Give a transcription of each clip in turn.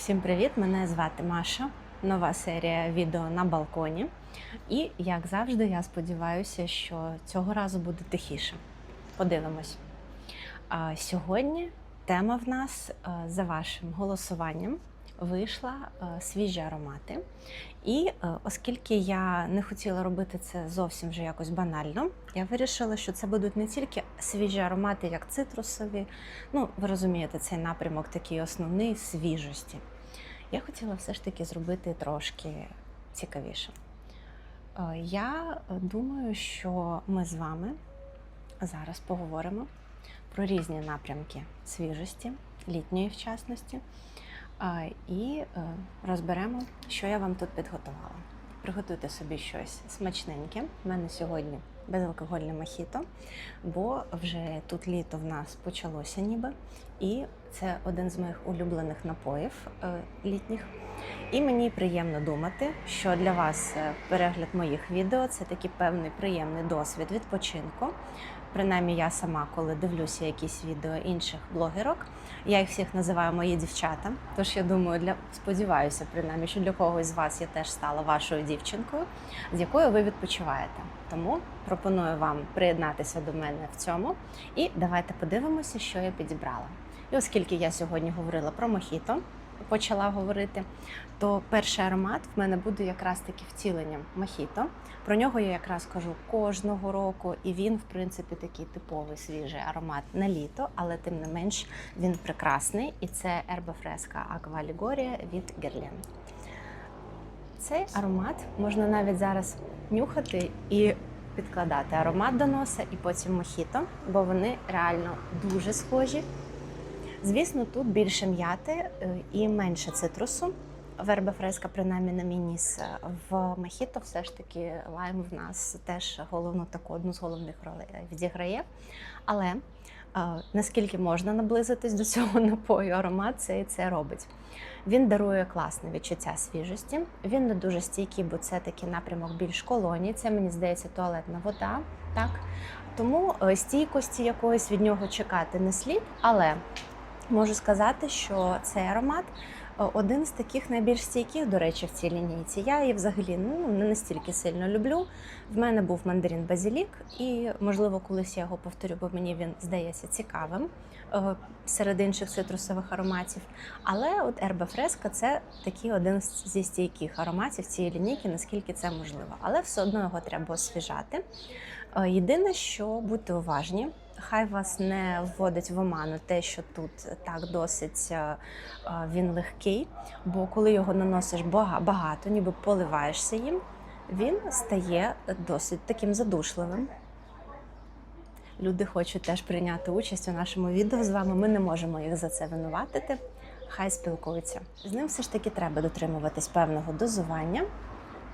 Всім привіт! Мене звати Маша. Нова серія відео на балконі. І як завжди, я сподіваюся, що цього разу буде тихіше. Подивимось. А сьогодні тема в нас е, за вашим голосуванням вийшла е, свіжі аромати. І е, оскільки я не хотіла робити це зовсім вже якось банально, я вирішила, що це будуть не тільки свіжі аромати, як цитрусові. Ну, ви розумієте, цей напрямок такий основний свіжості. Я хотіла все ж таки зробити трошки цікавіше. Е, Я думаю, що ми з вами зараз поговоримо про різні напрямки свіжості, літньої в частності, е, і е, розберемо, що я вам тут підготувала. Приготуйте собі щось смачненьке. У мене сьогодні безалкогольне мохіто, бо вже тут літо в нас почалося ніби. І це один з моїх улюблених напоїв е, літніх. І мені приємно думати, що для вас е, перегляд моїх відео це такий певний приємний досвід відпочинку. Принаймні, я сама, коли дивлюся якісь відео інших блогерок, я їх всіх називаю мої дівчата. Тож я думаю, для сподіваюся, принаймні, що для когось з вас я теж стала вашою дівчинкою, з якою ви відпочиваєте. Тому пропоную вам приєднатися до мене в цьому. І давайте подивимося, що я підібрала. І оскільки я сьогодні говорила про мохіто, почала говорити, то перший аромат в мене буде якраз таки втіленням мохіто. Про нього я якраз кажу кожного року, і він, в принципі, такий типовий свіжий аромат на літо, але тим не менш він прекрасний. І це Ерба Фреска Аква Лігорія від Герлен. Цей аромат можна навіть зараз нюхати і підкладати аромат до носа, і потім мохіто, бо вони реально дуже схожі. Звісно, тут більше м'яти е, і менше цитрусу. Верба фреска, принаймні на мій ніс. Е, В мохіто все ж таки лайм в нас теж головну таку одну з головних ролей е, відіграє. Але наскільки можна наблизитись до цього напою, аромат це і це робить. Він дарує класне відчуття свіжості. Він не дуже стійкий, бо це такий напрямок більш колонії. Це мені здається туалетна вода. Так тому стійкості якоїсь від нього чекати не слід, але Можу сказати, що цей аромат е, один з таких найбільш стійких, до речі, в цій лінійці. Я її взагалі ну, не настільки сильно люблю. В мене був мандарин базілік, і можливо, колись я його повторю, бо мені він здається цікавим е, серед інших цитрусових ароматів. Але от ерба фреска це такий один зі стійких ароматів цієї лінійки, наскільки це можливо. Але все одно його треба освіжати. Е, Єдине, що будьте уважні. Хай вас не вводить в оману те, що тут так досить е, е, він легкий, бо коли його наносиш багато, ніби поливаєшся їм, він стає досить таким задушливим. Люди хочуть теж прийняти участь у нашому відео з вами. Ми не можемо їх за це винуватити. Хай спілкуються. З ним все ж таки треба дотримуватись певного дозування,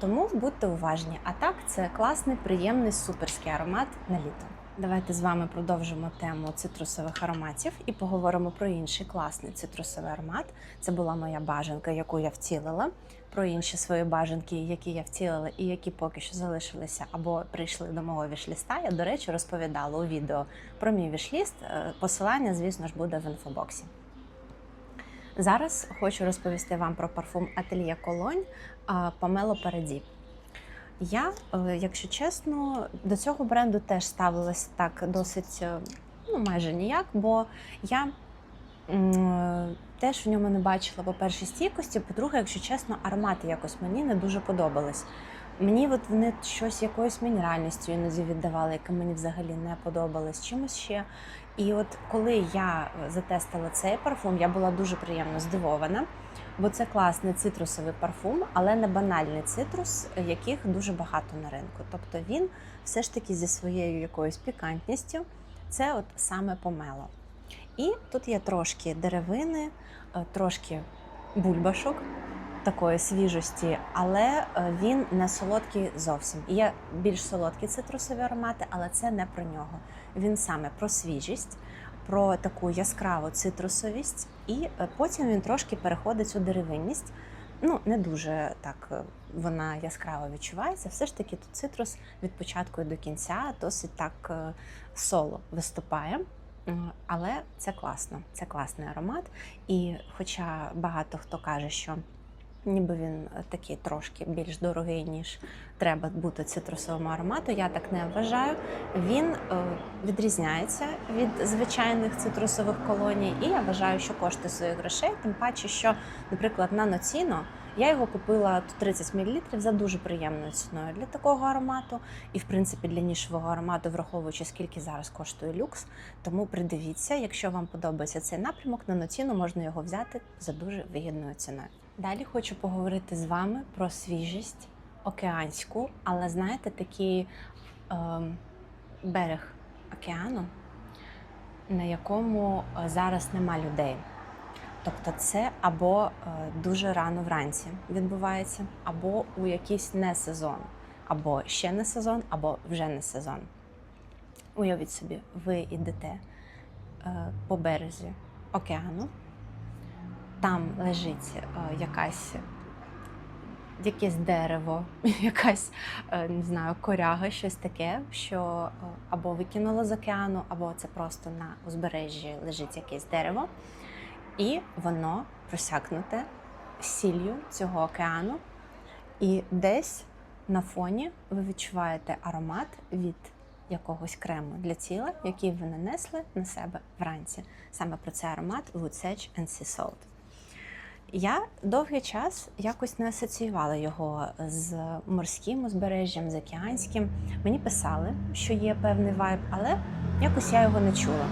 тому будьте уважні. А так, це класний, приємний, суперський аромат на літо. Давайте з вами продовжимо тему цитрусових ароматів і поговоримо про інший класний цитрусовий аромат. Це була моя бажанка, яку я втілила. Про інші свої бажанки, які я втілила, і які поки що залишилися або прийшли до мого вішліста. Я, до речі, розповідала у відео про мій вішліст. Е, Посилання, звісно ж, буде в інфобоксі. Зараз хочу розповісти вам про парфум Ательє Колонь Помело Параді. Я, е, якщо чесно, до цього бренду теж ставилась так досить е, ну, майже ніяк, бо я е, теж в ньому не бачила, по-перше, стійкості, по-друге, якщо чесно, аромати якось мені не дуже подобались. Мені от вони щось якоюсь мінеральністю іноді віддавали, яке мені взагалі не подобалось, чимось ще. І от коли я затестила цей парфум, я була дуже приємно здивована, бо це класний цитрусовий парфум, але не банальний цитрус, яких дуже багато на ринку. Тобто він все ж таки зі своєю якоюсь пікантністю, це от саме помело. І тут є трошки деревини, е, трошки бульбашок такої свіжості, але е, він не солодкий зовсім. Є більш солодкі цитрусові аромати, але це не про нього. Він саме про свіжість, про таку яскраву цитрусовість, і е, потім він трошки переходить у деревинність. Ну, не дуже так е, вона яскраво відчувається. Все ж таки, тут цитрус від початку і до кінця досить так е, соло виступає. Але це класно, це класний аромат. І хоча багато хто каже, що ніби він такий трошки більш дорогий, ніж треба бути цитрусовому аромату, я так не вважаю. Він е, відрізняється від звичайних цитрусових колоній, і я вважаю, що коштує своїх грошей, тим паче, що, наприклад, наноціно. Я його купила 30 мл за дуже приємною ціною для такого аромату, і в принципі для нішевого аромату, враховуючи скільки зараз коштує люкс. Тому придивіться, якщо вам подобається цей напрямок, на ноціну можна його взяти за дуже вигідною ціною. Далі хочу поговорити з вами про свіжість океанську, але знаєте, такий ем, берег океану, на якому е, зараз нема людей. Тобто це або е, дуже рано вранці відбувається, або у якийсь не сезон, або ще не сезон, або вже не сезон. Уявіть собі, ви йдете е, по березі океану, там лежить е, якась. Якесь дерево, якась е, не знаю, коряга, щось таке, що е, або викинуло з океану, або це просто на узбережжі лежить якесь дерево, і воно просякнуте сіллю цього океану. І десь на фоні ви відчуваєте аромат від якогось крему для тіла, який ви нанесли на себе вранці. Саме про цей аромат Wood Sage and Sea Salt. Я довгий час якось не асоціювала його з морським узбережжям, з океанським. Мені писали, що є певний вайб, але якось я його не чула.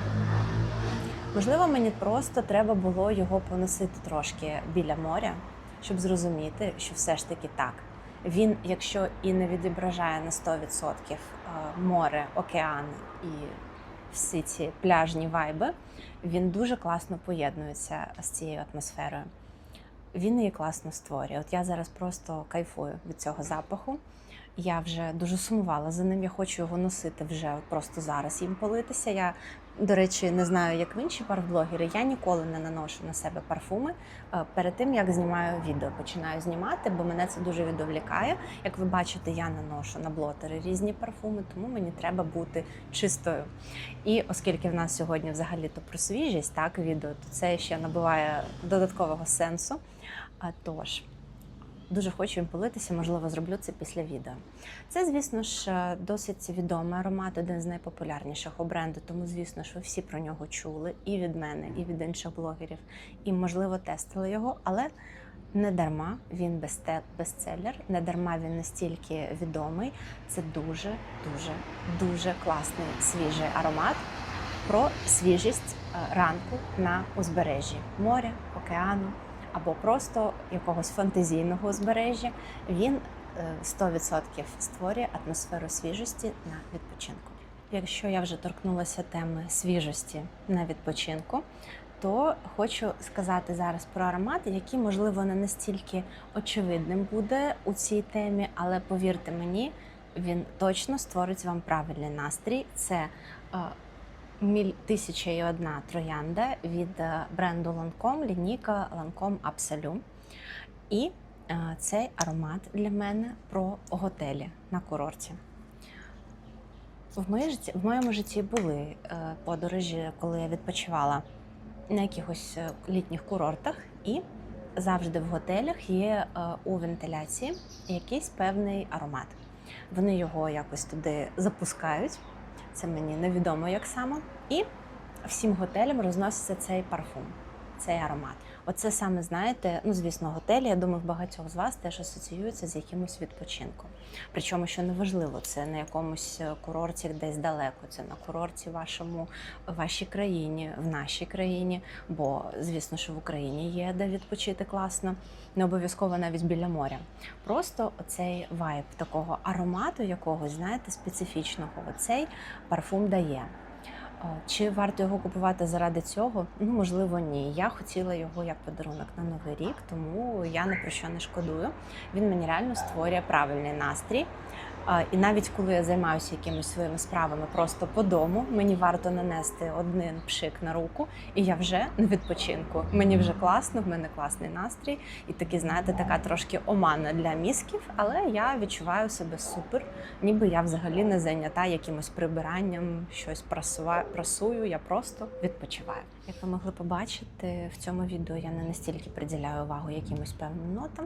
Можливо, мені просто треба було його поносити трошки біля моря, щоб зрозуміти, що все ж таки так. Він, якщо і не відображає на 100% е, море, океан і всі ці пляжні вайби, він дуже класно поєднується з цією атмосферою. Він її класно створює. От я зараз просто кайфую від цього запаху. Я вже дуже сумувала за ним. Я хочу його носити вже от просто зараз їм политися. Я, до речі, не знаю, як в інші парфблогери. Я ніколи не наношу на себе парфуми е, перед тим, як знімаю відео. Починаю знімати, бо мене це дуже відволікає. Як ви бачите, я наношу на блотери різні парфуми, тому мені треба бути чистою. І оскільки в нас сьогодні взагалі то про свіжість, так відео, то це ще набуває додаткового сенсу. А тож. Дуже хочу їм политися, можливо, зроблю це після відео. Це, звісно ж, досить відомий аромат, один з найпопулярніших у бренду, тому, звісно ж, ви всі про нього чули і від мене, і від інших блогерів, і, можливо, тестили його, але не дарма він бестселер, не дарма він настільки відомий. Це дуже, дуже, дуже класний свіжий аромат про свіжість е, ранку на узбережжі моря, океану або просто якогось фантазійного узбережжя, він е, 100% створює атмосферу свіжості на відпочинку. Якщо я вже торкнулася теми свіжості на відпочинку, то хочу сказати зараз про аромат, який, можливо, не настільки очевидним буде у цій темі, але повірте мені, він точно створить вам правильний настрій. Це е, тисяча і одна троянда від е, бренду Lancome, лінійка Lancome Absolu. І е, цей аромат для мене про готелі на курорті. В, моєму житті були е, подорожі, коли я відпочивала на якихось літніх курортах, і завжди в готелях є у вентиляції якийсь певний аромат. Вони його якось туди запускають. Це мені невідомо як саме. І всім готелям розноситься цей парфум, цей аромат. Оце саме знаєте, ну звісно, готелі. Я думаю, в багатьох з вас теж асоціюються з якимось відпочинком. Причому, що неважливо, це на якомусь е, курорті десь далеко, це на курорті вашому, вашій країні, в нашій країні. Бо, звісно, що в Україні є де відпочити класно, не обов'язково навіть біля моря. Просто оцей вайб такого аромату, якогось, знаєте, специфічного, оцей парфум дає. Чи варто його купувати заради цього? Ну, можливо, ні. Я хотіла його як подарунок на новий рік, тому я ні про що не шкодую. Він мені реально створює правильний настрій. І навіть коли я займаюся якимись своїми справами просто по дому, мені варто нанести один пшик на руку, і я вже на відпочинку. Мені вже класно, в мене класний настрій, і такі, знаєте, така трошки омана для мізків, але я відчуваю себе супер, ніби я взагалі не зайнята якимось прибиранням, щось прасую, я просто відпочиваю. Як ви могли побачити, в цьому відео я не настільки приділяю увагу якимось певним нотам,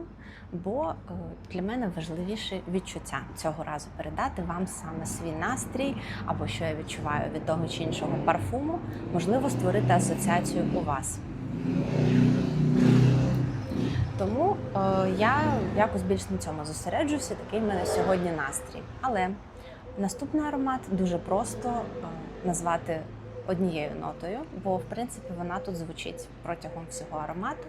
бо е, для мене важливіше відчуття цього разу передати вам саме свій настрій або що я відчуваю від того чи іншого парфуму, можливо, створити асоціацію у вас. Тому е, я якось більш на цьому зосереджуюся, такий в мене сьогодні настрій. Але наступний аромат дуже просто е, назвати однією нотою, бо в принципі вона тут звучить протягом всього аромату.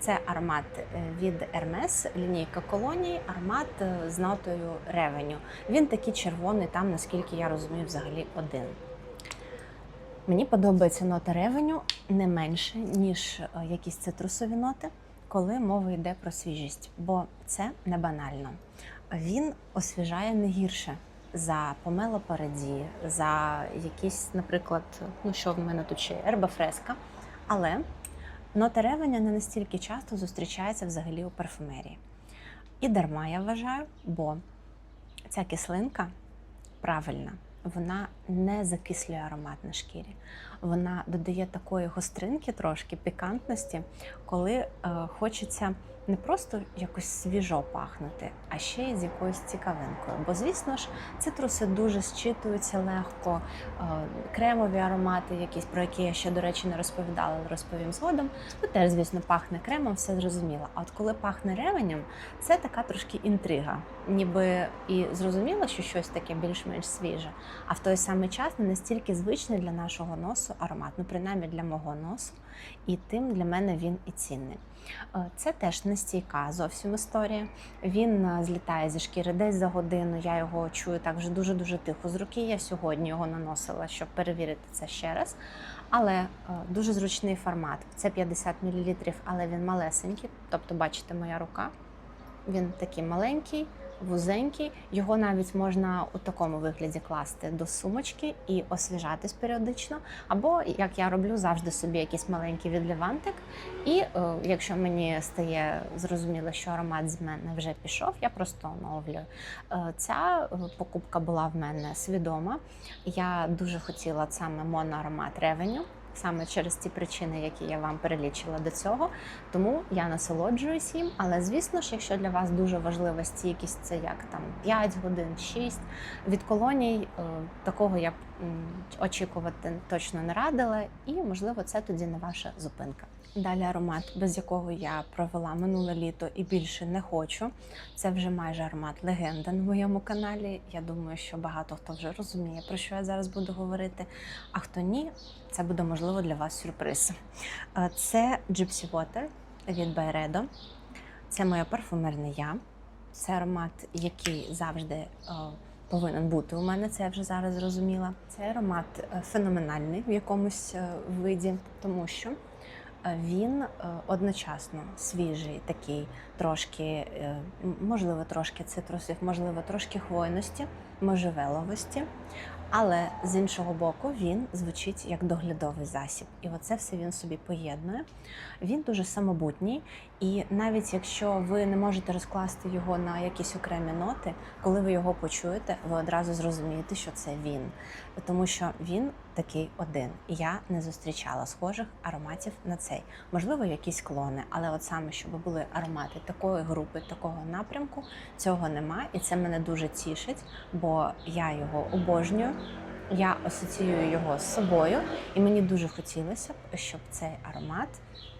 Це аромат е, від Hermes, лінійка колонії, аромат е, з нотою ревеню. Він такий червоний, там, наскільки я розумію, взагалі один. Мені подобається нота ревеню не менше, ніж е, якісь цитрусові ноти, коли мова йде про свіжість, бо це не банально. Він освіжає не гірше за помело параді, за якісь, наприклад, ну що в мене тут ще ерба фреска. Але нота ревеня не настільки часто зустрічається взагалі у парфумерії. І дарма я вважаю, бо ця кислинка правильна, вона не закислює аромат на шкірі. Вона додає такої гостринки, трошки пікантності, коли е, хочеться не просто якось свіжо пахнути, а ще й з якоюсь цікавинкою. Бо, звісно ж, цитруси дуже зчитуються легко, е, кремові аромати, якісь про які я ще, до речі, не розповідала, але розповім згодом. Ну теж, звісно, пахне кремом, все зрозуміло. А от коли пахне ревенем, це така трошки інтрига, ніби і зрозуміло, що щось таке більш-менш свіже, а в той самий час не настільки звичний для нашого носу аромат, ну принаймні для мого носу, і тим для мене він і цінний. Е, Це теж не стійка зовсім історія. Він е, злітає зі шкіри десь за годину. Я його чую так вже дуже дуже тихо з руки. Я сьогодні його наносила, щоб перевірити це ще раз. Але е, дуже зручний формат. Це 50 мл, але він малесенький. Тобто, бачите, моя рука. Він такий маленький, вузенький. Його навіть можна у такому вигляді класти до сумочки і освіжатись періодично. Або як я роблю завжди собі якийсь маленький відливантик. І е, якщо мені стає зрозуміло, що аромат з мене вже пішов, я просто оновлюю. Е, ця е, покупка була в мене свідома. Я дуже хотіла саме моноаромат ревеню. Саме через ті причини, які я вам перелічила до цього, тому я насолоджуюсь їм. Але звісно ж, якщо для вас дуже важлива стійкість, це як там 5 годин, 6, від колоній е, такого я б очікувати точно не радила, і можливо це тоді не ваша зупинка. Далі аромат, без якого я провела минуле літо і більше не хочу. Це вже майже аромат легенда на моєму каналі. Я думаю, що багато хто вже розуміє, про що я зараз буду говорити. А хто ні, це буде можливо для вас сюрприз. Е, Це Gypsy Water від Byredo. Це моя парфумерне я. Це аромат, який завжди е, повинен бути у мене. Це я вже зараз зрозуміла. Цей аромат е, феноменальний в якомусь виді, тому що він е, одночасно свіжий, такий трошки, е, можливо, трошки цитрусів, можливо, трошки хвойності, можжевеловості. Але з іншого боку, він звучить як доглядовий засіб, і оце все він собі поєднує. Він дуже самобутній, і навіть якщо ви не можете розкласти його на якісь окремі ноти, коли ви його почуєте, ви одразу зрозумієте, що це він, тому що він такий один. Я не зустрічала схожих ароматів на цей. Можливо, якісь клони, але от саме щоб були аромати такої групи, такого напрямку, цього нема, і це мене дуже тішить, бо я його обожнюю. Я асоціюю його з собою, і мені дуже хотілося б, щоб цей аромат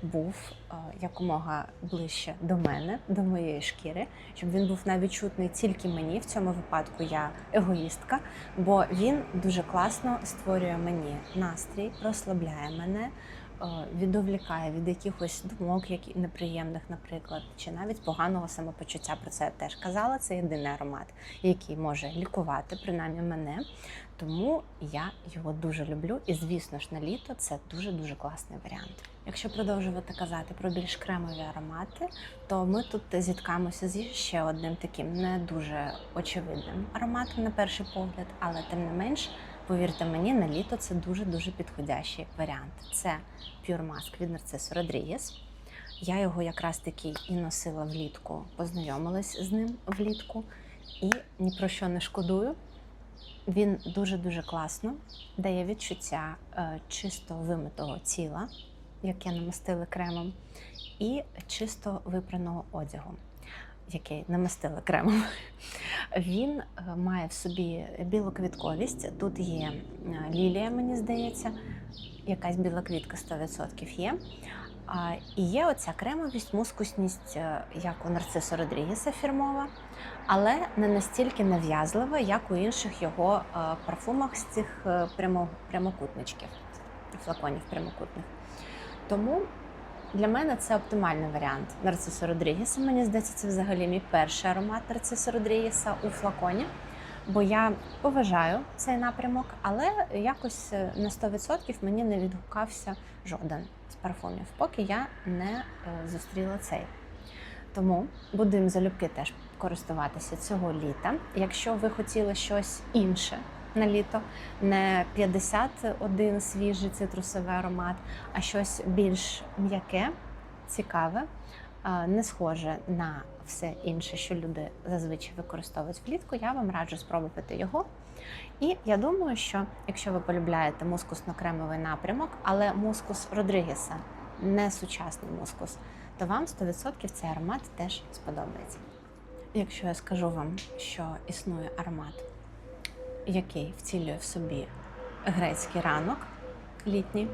був е, якомога ближче до мене, до моєї шкіри, щоб він був навіть чутний тільки мені. В цьому випадку я егоїстка, бо він дуже класно створює мені настрій, розслабляє мене. Е, Відволікає від якихось думок, які неприємних, наприклад, чи навіть поганого самопочуття. Про це я теж казала. Це єдиний аромат, який може лікувати, принаймні мене. Тому я його дуже люблю. І звісно ж, на літо це дуже дуже класний варіант. Якщо продовжувати казати про більш кремові аромати, то ми тут зіткаємося зі ще одним таким не дуже очевидним ароматом на перший погляд, але тим не менш, повірте мені, на літо це дуже дуже підходящий варіант. Це Pure Mask від Narciso Rodriguez. Я його якраз таки і носила влітку, познайомилась з ним влітку і ні про що не шкодую. Він дуже-дуже класно дає відчуття е, чисто вимитого тіла, яке намастили кремом, і чисто випраного одягу, який намастили кремом. Він е, має в собі білоквітковість. Тут є е, лілія, мені здається, якась біла квітка 100% є. І є оця кремовість, мускусність, е, як у Нарцисо Родрігеса фірмова, але не настільки нав'язлива, як у інших його парфумах з цих прямо, прямокутничків, флаконів прямокутних. Тому для мене це оптимальний варіант Нарцисо Родрігеса. Мені здається, це взагалі мій перший аромат Нарцисо Родрігеса у флаконі. Бо я поважаю цей напрямок, але якось е, на 100% мені не відгукався жоден з парфумів, поки я не е, зустріла цей. Тому буду залюбки теж користуватися цього літа. Якщо ви хотіли щось інше на літо, не 51 свіжий цитрусовий аромат, а щось більш м'яке, цікаве, не схоже на все інше, що люди зазвичай використовують влітку, я вам раджу спробувати його. І я думаю, що якщо ви полюбляєте мускусно-кремовий напрямок, але мускус Родригеса не сучасний мускус, то вам 100% цей аромат теж сподобається. Якщо я скажу вам, що існує аромат, який вцілює в собі грецький ранок літній,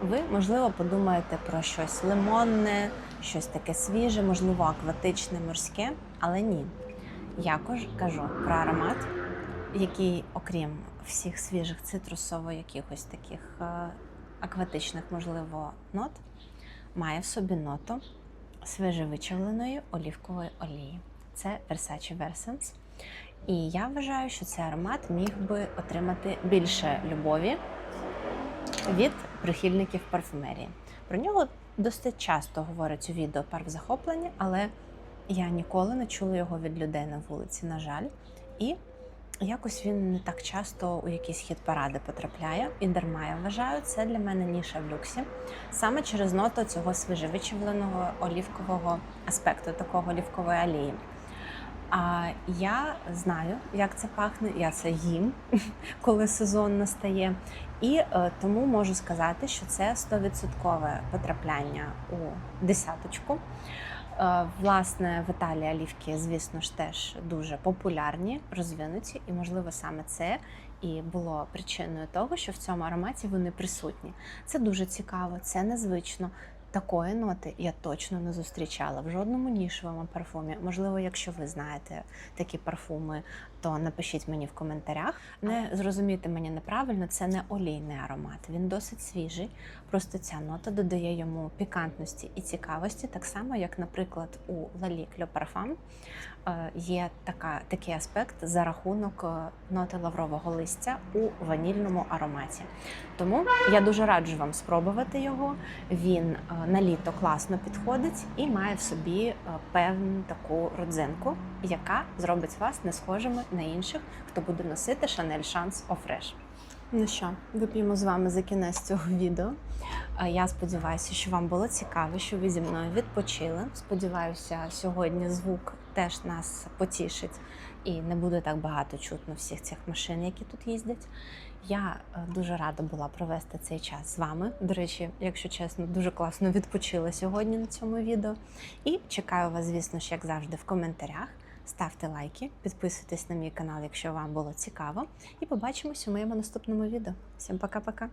ви, можливо, подумаєте про щось лимонне, щось таке свіже, можливо, акватичне, морське, але ні. Я кажу про аромат, який, окрім всіх свіжих цитрусово якихось таких е, акватичних, можливо, нот, має в собі ноту свіжевичавленої олівкової олії. Це Versace Versens. І я вважаю, що цей аромат міг би отримати більше любові від прихильників парфумерії. Про нього досить часто говорять у відео парк захоплення, але я ніколи не чула його від людей на вулиці, на жаль. І якось він не так часто у якісь хіт паради потрапляє. І дарма я вважаю, це для мене ніша в люксі. Саме через ноту цього свіжевичавленого олівкового аспекту, такого олівкової алії. А я знаю, як це пахне, я це їм, коли сезон настає. І е, тому можу сказати, що це 100% потрапляння у десяточку. Е, власне, в Італії олівки, звісно ж, теж дуже популярні, розвинуті, і, можливо, саме це і було причиною того, що в цьому ароматі вони присутні. Це дуже цікаво, це незвично. Такої ноти я точно не зустрічала в жодному нішовому парфумі. Можливо, якщо ви знаєте такі парфуми, то напишіть мені в коментарях. Не зрозумійте мені неправильно, це не олійний аромат. Він досить свіжий. Просто ця нота додає йому пікантності і цікавості, так само, як, наприклад, у Лалі Кльо Парфам є така, такий аспект за рахунок е, ноти лаврового листя у ванільному ароматі. Тому я дуже раджу вам спробувати його. Він е, на літо класно підходить і має в собі е, певну таку родзинку, яка зробить вас не схожими на інших, хто буде носити Chanel Chance Eau Fresh. Ну що, вип'ємо з вами за кінець цього відео. Я сподіваюся, що вам було цікаво, що ви зі мною відпочили. Сподіваюся, сьогодні звук теж нас потішить і не буде так багато чутно всіх цих машин, які тут їздять. Я е, дуже рада була провести цей час з вами. До речі, якщо чесно, дуже класно відпочила сьогодні на цьому відео. І чекаю вас, звісно ж, як завжди, в коментарях. Ставте лайки, підписуйтесь на мій канал, якщо вам було цікаво. І побачимось у моєму наступному відео. Всім пока-пока!